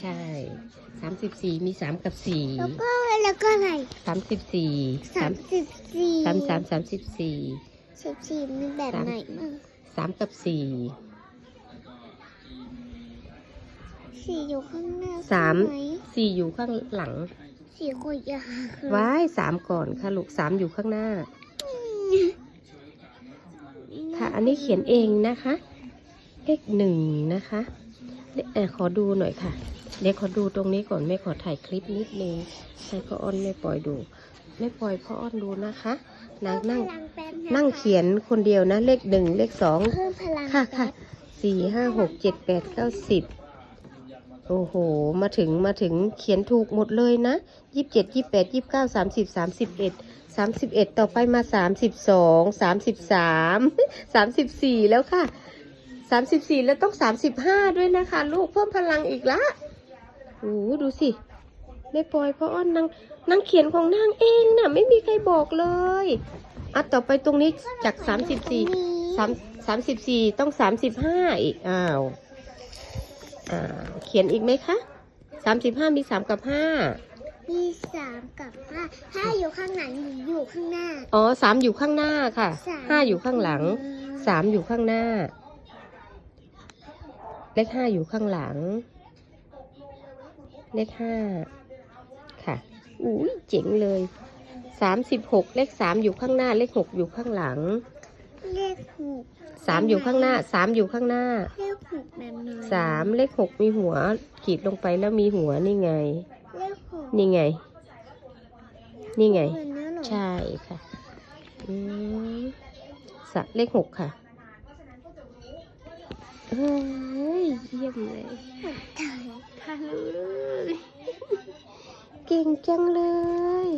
ใช่สามสิบสี่มีสามกับสี่แล้วก็แล้วก็อะไรสามสิบสี่สามสิบสี่สามสามสามสิบสี่สิบสี่มีแบบไหนมั่งสามกับสี่สี่อยู่ข้างหน้าสามใช่ไหสี่อยู่ข้างหลังสี่คนยาคือว้ายสามก่อนค่ะลูกสามอยู่ข้างหน้า ค่ะ อันนี้เขียนเองนะคะ เลขหนึ่งนะคะเลเอ่อ ขอดูหน่อยค่ะ เดี๋ยวขอดูตรงนี้ก่อนแม่ขอถ่ายคลิปนิดนึงให้พ่ออ้อนแม่ปล่อยดูแม่ปล่อยพ่ออ้อนดูนะคะนางนั่งเพิ่มพลัแป๊บะคะนั่งเขียนคนเดียวนะ เลขหนึ่งเลขสองเพิ่มพลังค่ะค่ะแป๊บสี่ห้าหกเจ็ดแปดเก้าสิบโอ้โห มาถึงมาถึงเขียนถูกหมดเลยนะยี่สิบเจ็ดยี่สิบแปดยี่สิบเก้าสามสิบสามสิบเอ็ดสามสิบเอ็ดต่อไปมาสามสิบสองสามสิบสามสามสิบสี่แล้วค่ะ สามสิบสี่แล้วต้องสามสิบห้าด้วยนะคะ ลูกเพิ่มพลังอีกละโอ้โหดูสิแม่ปอยพ่ออ้อนนางนางเขียนของนางเองน่ะ ไม่มีใครบอกเลยอะต่อไปตรงนี้จากสามสิบสี่สามสามสิบสี่ต้องสามสิบห้าอีกอ้าวอ่าเขียนอีกไหมคะสามสิบห้ามีสามกับห้ามีสามกับห้าห้าอยู่ข้างหลังอยู่ข้างหน้า อ๋อสามอยู่ข้างหน้าค่ะสมห้าอยู่ข้างหลังสามอยู่ข้างหน้า เลขห้าอยู่ข้างหลัง เลขห้าค่ะอุ้ยเจ๋งเลยสามสิบหกเลขสามอยู่ข้างหน้า เลขหกอยู่ข้างหลัง เลขหกสามอยู่ข้างหน้าสามอยู่ข้างหน้า เลขหกแบบไหนสามเลขหกมีหัว ขีดลงไปแล้วมีหัวนี่ไง เลขหกนี่ไง นี่ไงเหมือนนั้นเหรอใช่ค่ะ อืมสะเลขหกค่ะ เฮ้ยเยี่ยมเลยถ่ายค่ะเลย เก่งจังเลย